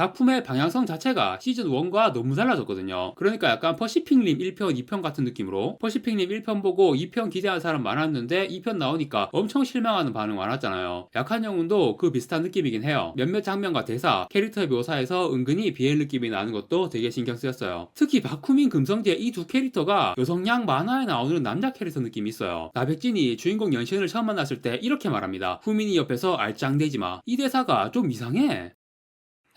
작품의 방향성 자체가 시즌 1과 너무 달라졌거든요. 그러니까 약간 퍼시픽님 1편, 2편 같은 느낌으로 퍼시픽님 1편 보고 2편 기대한 사람 많았는데 2편 나오니까 엄청 실망하는 반응 많았잖아요. 약한 영웅도 그 비슷한 느낌이긴 해요. 몇몇 장면과 대사, 캐릭터 묘사에서 은근히 BL 느낌이 나는 것도 되게 신경 쓰였어요. 특히 바쿠민, 금성재 이두 캐릭터가 여성향 만화에 나오는 남자 캐릭터 느낌이 있어요. 나백진이 주인공 연신을 처음 만났을 때 이렇게 말합니다. 후민이 옆에서 알짱대지 마. 이 대사가 좀 이상해.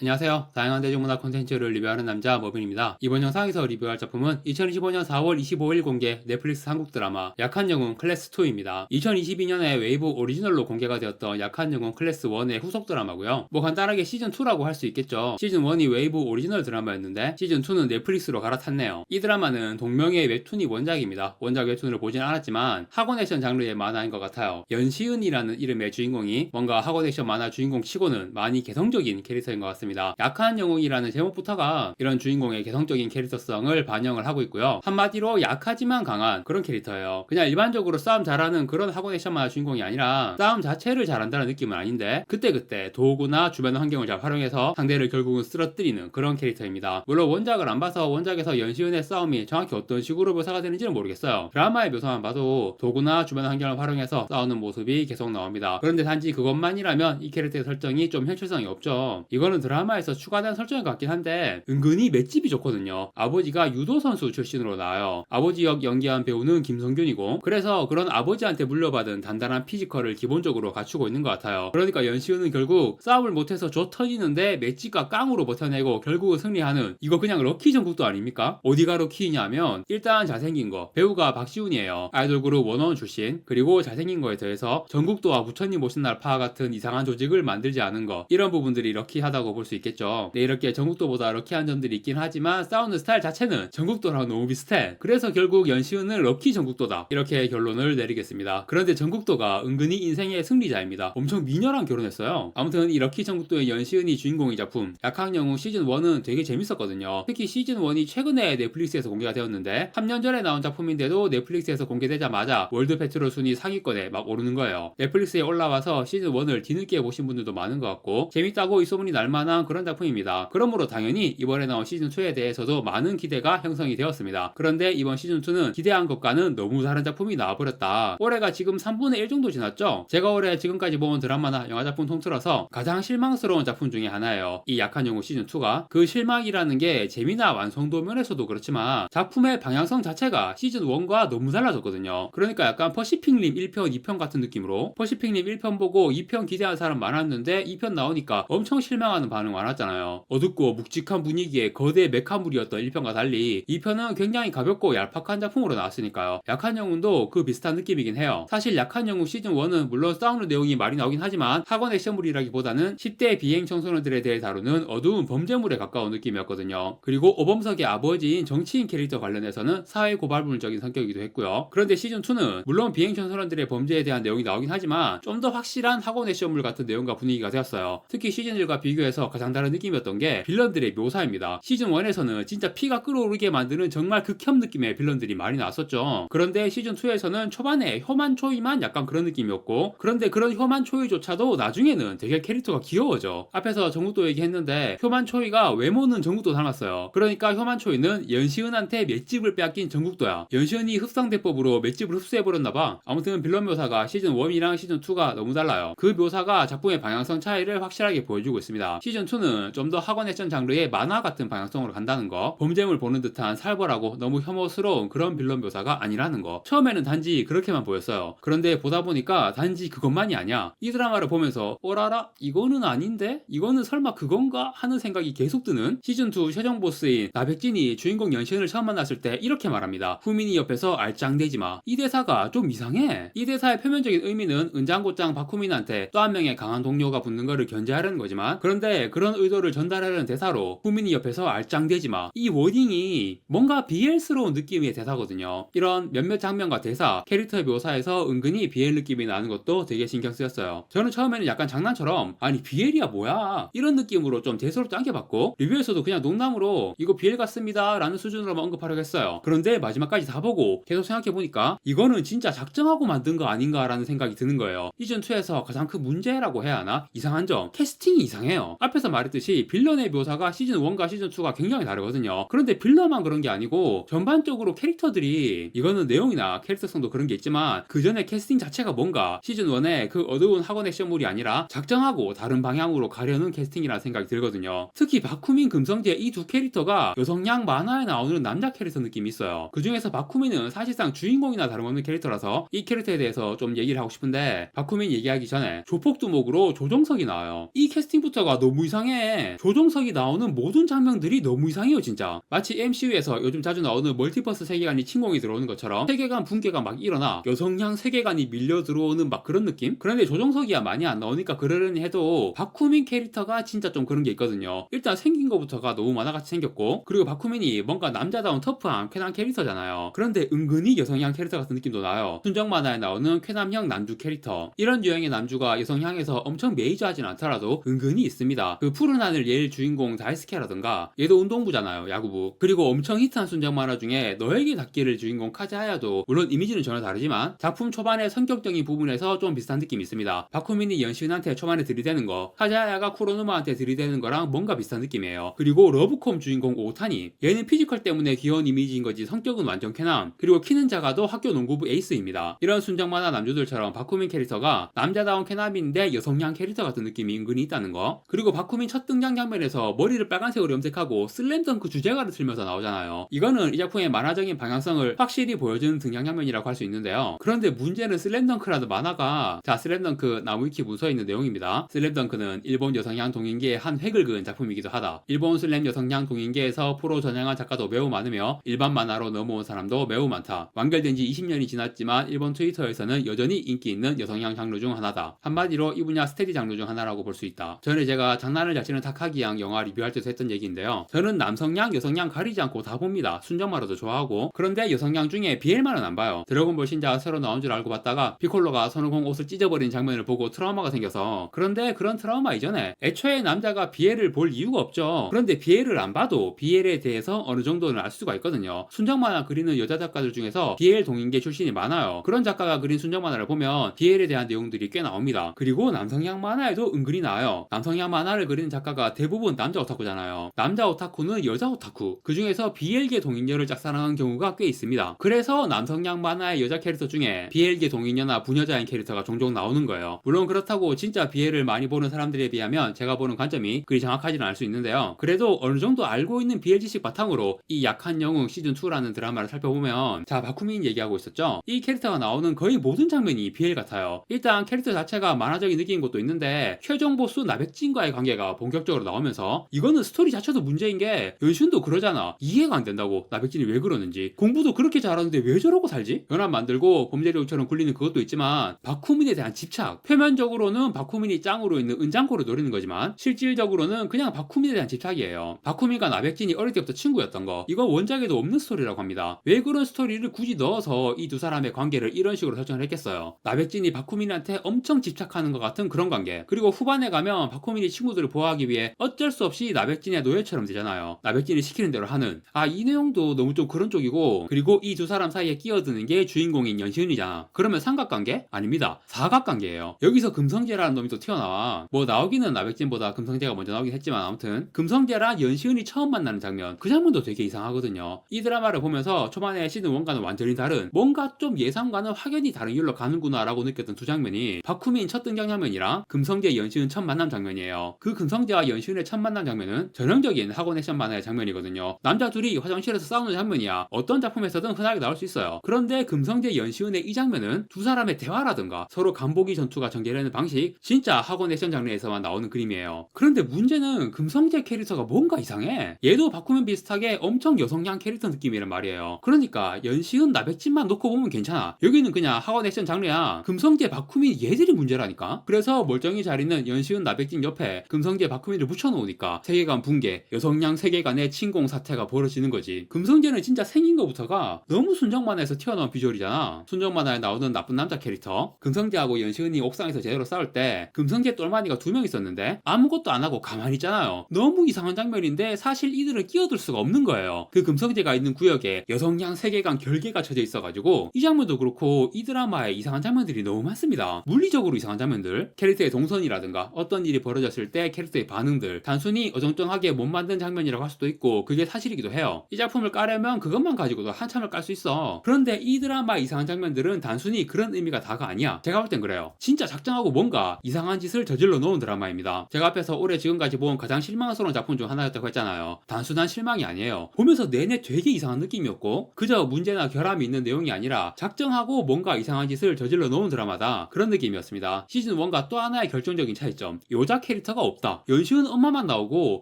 안녕하세요. 다양한 대중문화 콘텐츠를 리뷰하는 남자 머빈입니다. 이번 영상에서 리뷰할 작품은 2025년 4월 25일 공개 넷플릭스 한국 드라마 약한 영웅 클래스 2입니다. 2022년에 웨이브 오리지널로 공개가 되었던 약한 영웅 클래스 1의 후속 드라마고요. 뭐 간단하게 시즌 2라고 할 수 있겠죠. 시즌 1이 웨이브 오리지널 드라마였는데 시즌 2는 넷플릭스로 갈아탔네요. 이 드라마는 동명의 웹툰이 원작입니다. 원작 웹툰을 보진 않았지만 학원 액션 장르의 만화인 것 같아요. 연시은이라는 이름의 주인공이 뭔가 학원 액션 만화 주인공 치고는 많이 개성적인 캐릭터인 것 같습니다. 약한 영웅이라는 제목부터가 이런 주인공의 개성적인 캐릭터성을 반영을 하고 있고요. 한마디로 약하지만 강한 그런 캐릭터예요. 그냥 일반적으로 싸움 잘하는 그런 학원 액션 만화 주인공이 아니라 싸움 자체를 잘한다는 느낌은 아닌데 그때그때 도구나 주변 환경을 잘 활용해서 상대를 결국은 쓰러뜨리는 그런 캐릭터입니다. 물론 원작을 안 봐서 원작에서 연시은의 싸움이 정확히 어떤 식으로 묘사가 되는지는 모르겠어요. 드라마의 묘사만 봐도 도구나 주변 환경을 활용해서 싸우는 모습이 계속 나옵니다. 그런데 단지 그것만이라면 이 캐릭터의 설정이 좀 현실성이 없죠. 이거는 드라 마에서 추가된 설정 같긴 한데 은근히 맷집이 좋거든요. 아버지가 유도 선수 출신으로 나와요. 아버지 역 연기한 배우는 김성균이고 그래서 그런 아버지한테 물려받은 단단한 피지컬을 기본적으로 갖추고 있는 것 같아요. 그러니까 연시은은 결국 싸움을 못해서 조 터지는데 맷집과 깡으로 버텨내고 결국은 승리하는 이거 그냥 럭키 전국도 아닙니까? 어디가 럭키냐면 일단 잘생긴 거 배우가 박시훈이에요. 아이돌 그룹 원원 출신 그리고 잘생긴 거에 더해서 전국도와 부처님 오신 날파 같은 이상한 조직을 만들지 않은 거 이런 부분들이 럭키하다고 볼수 있겠죠. 네, 이렇게 전국도보다 럭키한 점들이 있긴 하지만 싸우는 스타일 자체는 전국도랑 너무 비슷해. 그래서 결국 연시은은 럭키 전국도다 이렇게 결론을 내리겠습니다. 그런데 전국도가 은근히 인생의 승리자입니다. 엄청 미녀랑 결혼했어요. 아무튼 이 럭키 전국도의 연시은이 주인공인 작품 약학 영웅 시즌 1은 되게 재밌었거든요. 특히 시즌 1이 최근에 넷플릭스에서 공개가 되었는데 3년 전에 나온 작품인데도 넷플릭스에서 공개되자마자 월드 페트롤 순위 상위권에 막 오르는 거예요. 넷플릭스에 올라와서 시즌 1을 뒤늦게 보신 분들도 많은 것 같고 재밌다고 이 소문이 날 만한 그런 작품입니다. 그러므로 당연히 이번에 나온 시즌 2에 대해서도 많은 기대가 형성이 되었습니다. 그런데 이번 시즌 2는 기대한 것과는 너무 다른 작품이 나와버렸다. 올해가 지금 3분의 1 정도 지났죠? 제가 올해 지금까지 본 드라마나 영화 작품 통틀어서 가장 실망스러운 작품 중에 하나예요. 이 약한 영웅 시즌 2가 그 실망이라는 게 재미나 완성도 면에서도 그렇지만 작품의 방향성 자체가 시즌 1과 너무 달라졌거든요. 그러니까 약간 퍼시픽님 1편, 2편 같은 느낌으로 퍼시픽님 1편 보고 2편 기대한 사람 많았는데 2편 나오니까 엄청 실망하는 반응 많았잖아요. 어둡고 묵직한 분위기의 거대 메카물이었던 1편과 달리 2편은 굉장히 가볍고 얄팍한 작품으로 나왔으니까요. 약한 영웅도 그 비슷한 느낌이긴 해요. 사실 약한 영웅 시즌 1은 물론 싸우는 내용이 많이 나오긴 하지만 학원 액션물이라기보다는 10대 비행 청소년들에 대해 다루는 어두운 범죄물에 가까운 느낌이었거든요. 그리고 오범석의 아버지인 정치인 캐릭터 관련해서는 사회 고발물적인 성격이기도 했고요. 그런데 시즌 2는 물론 비행 청소년들의 범죄에 대한 내용이 나오긴 하지만 좀 더 확실한 학원 액션물 같은 내용과 분위기가 되었어요. 특히 시즌 1과 비교해서 가장 다른 느낌이었던 게 빌런들의 묘사입니다. 시즌 1에서는 진짜 피가 끓어오르게 만드는 정말 극혐 느낌의 빌런들이 많이 나왔었죠. 그런데 시즌 2에서는 초반에 혐한 초이만 약간 그런 느낌이었고 그런데 그런 혐한 초이조차도 나중에는 되게 캐릭터가 귀여워져. 앞에서 정국도 얘기했는데 혐한 초이가 외모는 정국도 닮았어요. 그러니까 혐한 초이는 연시은한테 맷집을 빼앗긴 정국도야. 연시은이 흡상대법으로 맷집을 흡수해버렸나봐. 아무튼 빌런 묘사가 시즌 1이랑 시즌 2가 너무 달라요. 그 묘사가 작품의 방향성 차이를 확실하게 보여주고 있습니다. 시즌 2는 좀 더 학원 액션 장르의 만화 같은 방향성으로 간다는 거, 범죄물 보는 듯한 살벌하고 너무 혐오스러운 그런 빌런 묘사가 아니라는 거. 처음에는 단지 그렇게만 보였어요. 그런데 보다 보니까 단지 그것만이 아니야. 이 드라마를 보면서 어라라 이거는 아닌데 이거는 설마 그건가 하는 생각이 계속 드는 시즌 2 최종 보스인 나백진이 주인공 연신을 처음 만났을 때 이렇게 말합니다. 후민이 옆에서 알짱대지 마. 이 대사가 좀 이상해. 이 대사의 표면적인 의미는 은장고장 박후민한테 또 한 명의 강한 동료가 붙는 거를 견제하려는 거지만 그런데 그런 의도를 전달하려는 대사로 후민이 옆에서 알짱대지 마. 이 워딩이 뭔가 BL스러운 느낌의 대사거든요. 이런 몇몇 장면과 대사, 캐릭터 묘사에서 은근히 BL 느낌이 나는 것도 되게 신경 쓰였어요. 저는 처음에는 약간 장난처럼 아니 BL이야 뭐야 이런 느낌으로 좀 대수롭지 않게 봤고 리뷰에서도 그냥 농담으로 이거 BL 같습니다 라는 수준으로만 언급하려고 했어요. 그런데 마지막까지 다 보고 계속 생각해보니까 이거는 진짜 작정하고 만든 거 아닌가라는 생각이 드는 거예요. 시즌2에서 가장 큰 문제라고 해야 하나? 이상한 점 캐스팅이 이상해요. 앞에 앞에서 말했듯이 빌런의 묘사가 시즌 1과 시즌 2가 굉장히 다르거든요. 그런데 빌런만 그런 게 아니고 전반적으로 캐릭터들이 이거는 내용이나 캐릭터성도 그런 게 있지만 그 전에 캐스팅 자체가 뭔가 시즌 1의 그 어두운 학원 액션물이 아니라 작정하고 다른 방향으로 가려는 캐스팅이라는 생각이 들거든요. 특히 바쿠민, 금성재 이 두 캐릭터가 여성향 만화에 나오는 남자 캐릭터 느낌이 있어요. 그 중에서 바쿠민은 사실상 주인공이나 다름없는 캐릭터라서 이 캐릭터에 대해서 좀 얘기를 하고 싶은데 바쿠민 얘기하기 전에 조폭두목으로 조정석이 나와요. 이 캐스팅부터가 너무 이상해. 조정석이 나오는 모든 장면들이 너무 이상해요, 진짜. 마치 MCU에서 요즘 자주 나오는 멀티버스 세계관이 침공이 들어오는 것처럼 세계관 붕괴가 막 일어나 여성향 세계관이 밀려 들어오는 막 그런 느낌? 그런데 조정석이야 많이 안 나오니까 그러려니 해도 바쿠민 캐릭터가 진짜 좀 그런 게 있거든요. 일단 생긴 것부터가 너무 만화같이 생겼고 그리고 바쿠민이 뭔가 남자다운 터프한 쾌남 캐릭터잖아요. 그런데 은근히 여성향 캐릭터 같은 느낌도 나요. 순정 만화에 나오는 쾌남형 남주 캐릭터. 이런 유형의 남주가 여성향에서 엄청 메이저하진 않더라도 은근히 있습니다. 그 푸른 하늘 예일 주인공 다이스케라든가 얘도 운동부잖아요. 야구부. 그리고 엄청 히트한 순정 만화 중에 너에게 닿기를 주인공 카즈하야도 물론 이미지는 전혀 다르지만 작품 초반의 성격적인 부분에서 좀 비슷한 느낌이 있습니다. 바쿠민이 연시은한테 초반에 들이대는 거 카즈하야가 쿠로누마한테 들이대는 거랑 뭔가 비슷한 느낌이에요. 그리고 러브콤 주인공 오타니 얘는 피지컬 때문에 귀여운 이미지인 거지 성격은 완전 쾌남 그리고 키는 작아도 학교 농구부 에이스입니다. 이런 순정 만화 남주들처럼 바쿠민 캐릭터가 남자다운 쾌남인데 여성향 캐릭터 같은 느낌이 은근히 있다는 거 그리고 바 쿠민 첫 등장 장면에서 머리를 빨간색으로 염색하고 슬램덩크 주제가를 틀면서 나오잖아요. 이거는 이 작품의 만화적인 방향성을 확실히 보여주는 등장 장면이라고 할 수 있는데요. 그런데 문제는 슬램덩크라는 만화가 자 슬램덩크 나무위키 문서에 있는 내용입니다. 슬램덩크는 일본 여성향 동인계의 한 획을 그은 작품이기도 하다. 일본 슬램 여성향 동인계에서 프로 전향한 작가도 매우 많으며 일반 만화로 넘어온 사람도 매우 많다. 완결된 지 20년이 지났지만 일본 트위터에서는 여전히 인기 있는 여성향 장르 중 하나다. 한마디로 이 분야 스테디 장르 중 하나라고 볼 수 있다. 전에 제가 장 난을 잘 치는 타카기 양 영화 리뷰할 때도 했던 얘기인데요. 저는 남성향, 여성향 가리지 않고 다 봅니다. 순정만화도 좋아하고 그런데 여성향 중에 비엘만은 안 봐요. 드래곤볼 신작 새로 나온 줄 알고 봤다가 피콜로가 손오공 옷을 찢어버린 장면을 보고 트라우마가 생겨서 그런데 그런 트라우마 이전에 애초에 남자가 비엘을 볼 이유가 없죠. 그런데 비엘을 안 봐도 비엘에 대해서 어느 정도는 알 수가 있거든요. 순정 만화 그리는 여자 작가들 중에서 비엘 동인계 출신이 많아요. 그런 작가가 그린 순정 만화를 보면 비엘에 대한 내용들이 꽤 나옵니다. 그리고 남성향 만화에도 은근히 나와요. 남성향 만화를 그리는 작가가 대부분 남자 오타쿠잖아요. 남자 오타쿠는 여자 오타쿠. 그 중에서 비엘계 동인녀를 짝사랑한 경우가 꽤 있습니다. 그래서 남성향 만화의 여자 캐릭터 중에 비엘계 동인녀나 부녀자인 캐릭터가 종종 나오는 거예요. 물론 그렇다고 진짜 비엘을 많이 보는 사람들에 비하면 제가 보는 관점이 그리 정확하지는 않을 수 있는데요. 그래도 어느 정도 알고 있는 비엘 지식 바탕으로 이 약한 영웅 시즌 2라는 드라마를 살펴보면 자 바쿠민 얘기하고 있었죠. 이 캐릭터가 나오는 거의 모든 장면이 비엘 같아요. 일단 캐릭터 자체가 만화적인 느낌인 것도 있는데 최종 보스 나백진과의 관계 가 본격적으로 나오면서 이거는 스토리 자체도 문제인 게 연춘도 그러잖아. 이해가 안 된다고 나백진이 왜 그러는지 공부도 그렇게 잘하는데 왜 저러고 살지? 연합 만들고 범죄력처럼 굴리는 그것도 있지만 바쿠민에 대한 집착 표면적으로는 바쿠민이 짱으로 있는 은장코를 노리는 거지만 실질적으로는 그냥 바쿠민에 대한 집착이에요. 바쿠민과 나백진이 어릴 때부터 친구였던 거 이거 원작에도 없는 스토리라고 합니다. 왜 그런 스토리를 굳이 넣어서 이 두 사람의 관계를 이런 식으로 설정을 했겠어요. 나백진이 바쿠민한테 엄청 집착하는 것 같은 그런 관계 그리고 후반에 가면 바쿠민이 친구들 을 보호하기 위해 어쩔 수 없이 나백진의 노예처럼 되잖아요. 나백진이 시키는 대로 하는 아 이 내용도 너무 좀 그런 쪽이고 그리고 이 두 사람 사이에 끼어드는 게 주인공인 연시은이잖아. 그러면 삼각관계? 아닙니다. 사각관계예요. 여기서 금성재라는 놈이 또 튀어나와. 뭐 나오기는 나백진보다 금성재가 먼저 나오긴 했지만 아무튼 금성재랑 연시은이 처음 만나는 장면 그 장면도 되게 이상하거든요. 이 드라마를 보면서 초반에 시즌 1과는 완전히 다른 뭔가 좀 예상과는 확연히 다른 길로 가는구나라고 느꼈던 두 장면이 바쿠민 첫 등장 장면이랑 금성재 연시은 첫 만남 장면이에요. 그 금성재와 연시은의 첫 만남 장면은 전형적인 학원 액션 만화의 장면이거든요. 남자 둘이 화장실에서 싸우는 장면이야. 어떤 작품에서든 흔하게 나올 수 있어요. 그런데 금성재 연시은의 이 장면은 두 사람의 대화라든가 서로 간보기 전투가 전개되는 방식 진짜 학원 액션 장르에서만 나오는 그림이에요. 그런데 문제는 금성재 캐릭터가 뭔가 이상해. 얘도 바쿠면 비슷하게 엄청 여성향 캐릭터 느낌이란 말이에요. 그러니까 연시은 나백진만 놓고 보면 괜찮아. 여기는 그냥 학원 액션 장르야. 금성재 바쿠민 얘들이 문제라니까. 그래서 멀쩡히 잘 있는 연시은 나백진 옆에 금성재 바쿠민을 붙여놓으니까 세계관 붕괴, 여성향 세계관의 침공 사태가 벌어지는 거지. 금성재는 진짜 생긴 것부터가 너무 순정 만화에서 튀어나온 비주얼이잖아. 순정 만화에 나오는 나쁜 남자 캐릭터. 금성재하고 연시은이 옥상에서 제대로 싸울 때 금성재 똘마니가 두 명 있었는데 아무것도 안 하고 가만히 있잖아요. 너무 이상한 장면인데 사실 이들은 끼어들 수가 없는 거예요. 그 금성재가 있는 구역에 여성향 세계관 결계가 쳐져 있어가지고 이 장면도 그렇고 이 드라마에 이상한 장면들이 너무 많습니다. 물리적으로 이상한 장면들, 캐릭터의 동선이라든가 어떤 일이 벌어졌을 때 장면들의 캐릭터의 반응들. 단순히 어정쩡하게 못 만든 장면이라고 할 수도 있고 그게 사실이기도 해요. 이 작품을 까려면 그것만 가지고도 한참을 깔 수 있어. 그런데 이 드라마 이상한 장면들은 단순히 그런 의미가 다가 아니야. 제가 볼 땐 그래요. 진짜 작정하고 뭔가 이상한 짓을 저질러 놓은 드라마입니다. 제가 앞에서 올해 지금까지 본 가장 실망스러운 작품 중 하나였다고 했잖아요. 단순한 실망이 아니에요. 보면서 내내 되게 이상한 느낌이었고 그저 문제나 결함이 있는 내용이 아니라 작정하고 뭔가 이상한 짓을 저질러 놓은 드라마다 그런 느낌이었습니다. 시즌 1과 또 하나의 결정적인 차이점. 여자 캐릭터가 없 다. 연시은 엄마만 나오고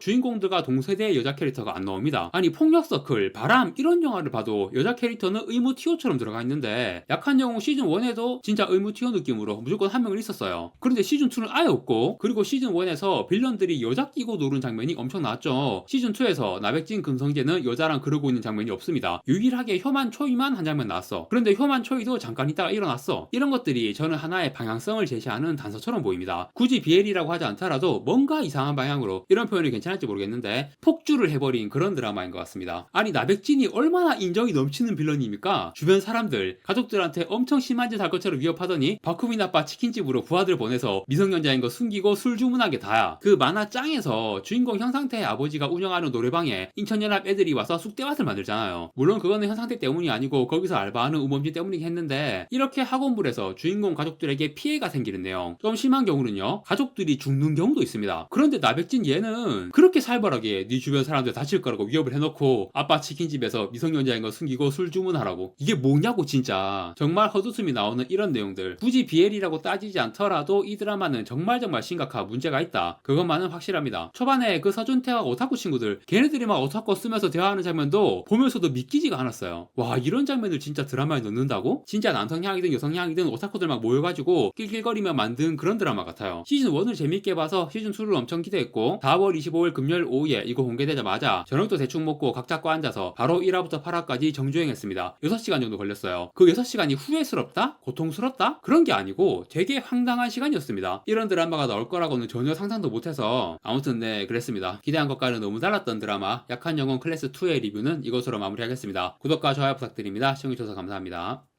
주인공들과 동세대의 여자 캐릭터가 안 나옵니다. 아니 폭력 서클 바람 이런 영화를 봐도 여자 캐릭터는 의무 티오처럼 들어가 있는데 약한 영웅 시즌 1에도 진짜 의무 티오 느낌으로 무조건 한 명은 있었어요. 그런데 시즌 2는 아예 없고 그리고 시즌 1에서 빌런들이 여자 끼고 노는 장면이 엄청 나왔죠. 시즌 2에서 나백진 금성재는 여자랑 그러고 있는 장면이 없습니다. 유일하게 혐한 초이만 한 장면 나왔어. 그런데 혐한 초이도 잠깐 있다가 일어났어. 이런 것들이 저는 하나의 방향성을 제시하는 단서처럼 보입니다. 굳이 비엘이라고 하지 않더라도 뭔가 이상한 방향으로 이런 표현이 괜찮을지 모르겠는데 폭주를 해버린 그런 드라마인 것 같습니다. 아니 나백진이 얼마나 인정이 넘치는 빌런입니까? 주변 사람들 가족들한테 엄청 심한 짓 할 것처럼 위협하더니 바쿠민 아빠 치킨집으로 부하들 보내서 미성년자인 거 숨기고 술 주문한 게 다야. 그 만화 짱에서 주인공 현상태의 아버지가 운영하는 노래방에 인천연합 애들이 와서 쑥대밭을 만들잖아요. 물론 그거는 현상태 때문이 아니고 거기서 알바하는 우범진 때문이긴 했는데 이렇게 학원물에서 주인공 가족들에게 피해가 생기는 내용. 좀 심한 경우는요 가족들이 죽는 경우도 있습니다 그런데 나백진 얘는 그렇게 살벌하게 네 주변 사람들 다칠 거라고 위협을 해놓고 아빠 치킨집에서 미성년자인 거 숨기고 술 주문하라고. 이게 뭐냐고 진짜. 정말 헛웃음이 나오는 이런 내용들. 굳이 비엘이라고 따지지 않더라도 이 드라마는 정말 정말 심각한 문제가 있다. 그것만은 확실합니다. 초반에 그 서준태와 오타쿠 친구들 걔네들이 막 오타쿠 쓰면서 대화하는 장면도 보면서도 믿기지가 않았어요. 와 이런 장면을 진짜 드라마에 넣는다고? 진짜 남성향이든 여성향이든 오타쿠들 막 모여가지고 낄낄거리며 만든 그런 드라마 같아요. 시즌 1을 재밌게 봐서 시즌 2를 엄청 기대했고 4월 25일 금요일 오후에 이거 공개되자마자 저녁도 대충 먹고 각 잡고 앉아서 바로 1화부터 8화까지 정주행했습니다. 6시간 정도 걸렸어요. 그 6시간이 후회스럽다? 고통스럽다? 그런 게 아니고 되게 황당한 시간이었습니다. 이런 드라마가 나올 거라고는 전혀 상상도 못해서 아무튼 네 그랬습니다. 기대한 것과는 너무 달랐던 드라마 약한 영혼 클래스 2의 리뷰는 이것으로 마무리하겠습니다. 구독과 좋아요 부탁드립니다. 시청해주셔서 감사합니다